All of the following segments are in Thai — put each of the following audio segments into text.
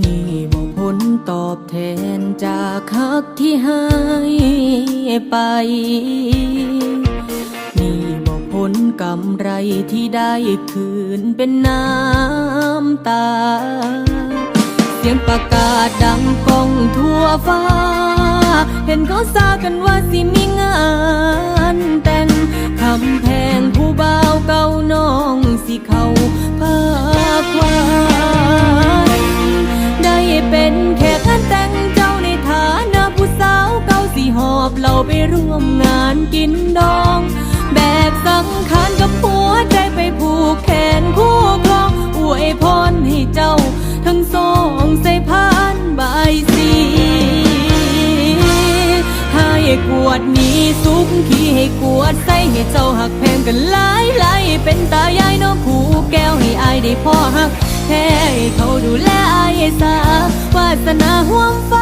นี่บอกผลตอบแทนจากคักที่ให้ไป นี่บอกผลกำไรที่ได้คืนเป็นน้ำตา เสียงประกาศดังก้องทั่วฟ้า เห็นเขาซากันว่าสิมีงานแต่งคำแพงผู้บ่าวเก่าน้องสิเขาภาควาย ร่วมงานกินดอง แบกสังขารกับหัวใจไปผูกแขนคู่ครองอวยพรให้เจ้า ทั้งสองใส่พานบายสีให้กวดนี้สุขขี้ให้กวดใส่ให้เจ้าหักแพงกันหลายหลายเป็นตายายน้องคู่แก้วให้อายได้พ่อหักแค่ให้เขาดูแลอายสาวาสนาห่วงฟ้า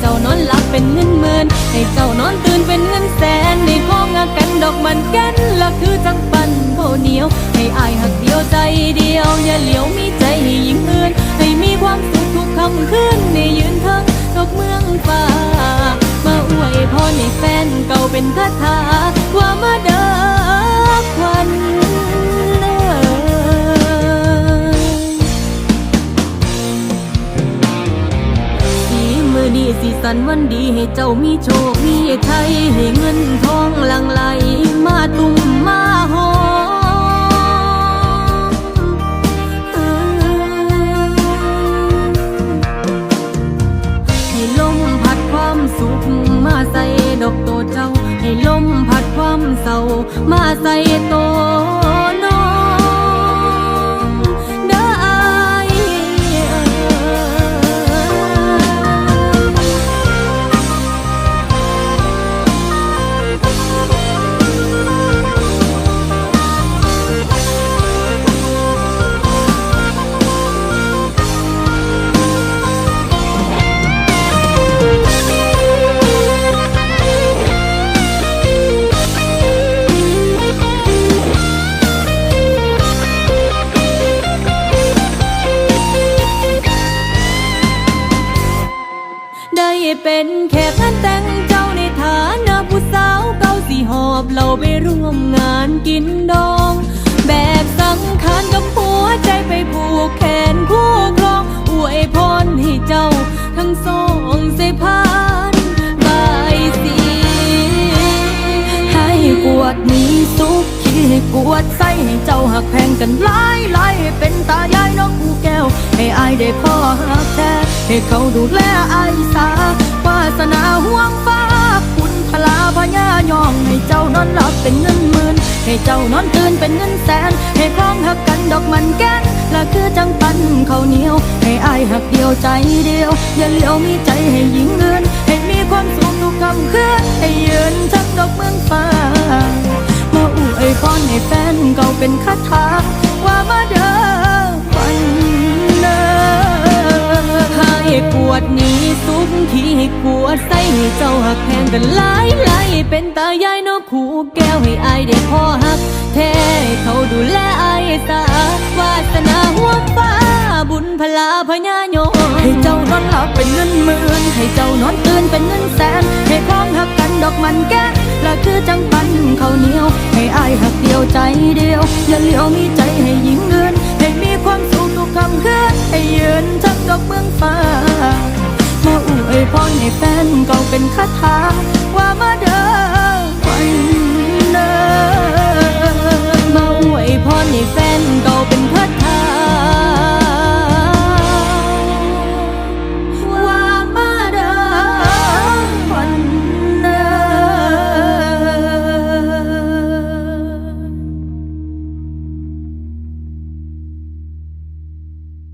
เจ้านอนหลับเป็นเงินหมื่นให้เจ้านอนตื่นเป็นเงินแสนในห้องอากันดอกมันแกันละคือจังปันข้าเหนียว ให้อายหักเดียวใจเดียว อย่าเหลียวมีใจให้ยิ่งเอื่นให้มีความสุขทุกคำคืนในยืนเทิงดอกเมืองฟ้า กันวันดีให้เจ้ามีโชค มีชัยให้เงินทองหลังไหลมาตุ้มมาหอมให้ลมพัดความสุขมาใส่ดอกโตเจ้า ให้ลมพัดความเศร้ามาใส่โต เป็นแขกงานแต่งเจ้าในฐานะผู้สาวเก่าสิหอบเราไปร่วมงานกินดอง แบกสังขารกับหัวใจไปผูกแขนคู่ครองอวยพรให้เจ้า ทั้งสองใส่พานบายสีให้ปวดหนี้สุขขี้ให้ปวดใส่ให้เจ้าหักแพงกันหลายหลายเป็นตายายน้องกูแก้ว ให้อายได้พ่อหัก ให้เขาดูแลไอสาวาสนาห่วงฟ้าคุณพลาพญายอง ให้เจ้านอนหลับเป็นเงินหมื่น ให้เจ้านอนตื่นเป็นเงินแสน ให้พ้องหักกันดอกมันแก้นและคือจังปันเขาเหนียว ให้อายหักเดียวใจเดียว อย่าเหลียวมีใจให้หญิงอื่นให้มีความสุขทุกคำคืนให้ยืนทั้งดอกเมืองฟ้ามาอวยพรให้แฟนเก่าเป็นคาถาว่ามาเด ผัวใส่ให้เจ้าหักแพงกันหลายหลายเป็นตายายน้องขู่แก้วให้อายได้พ่อหัก แท้เขาดูแลอายตาวาสนาหัวฟ้าบุญพลาพญาโยให้เจ้านอนหลับเป็นเงินหมื่นให้เจ้านอนตื่นเป็นเงินแสนให้พ้อมหักกันดอกมันแก้และคือจังปันเขาเหนียว ให้อายหักเดียวใจเดียวอย่าเลียวมีใจให้หญิงเงินให้มีความสุขทุกคำคืนให้ยืนจักดอกเมืองฟ้า วยพรให้แฟนก็เป็นคาถาว่ามาเดินวันเดิน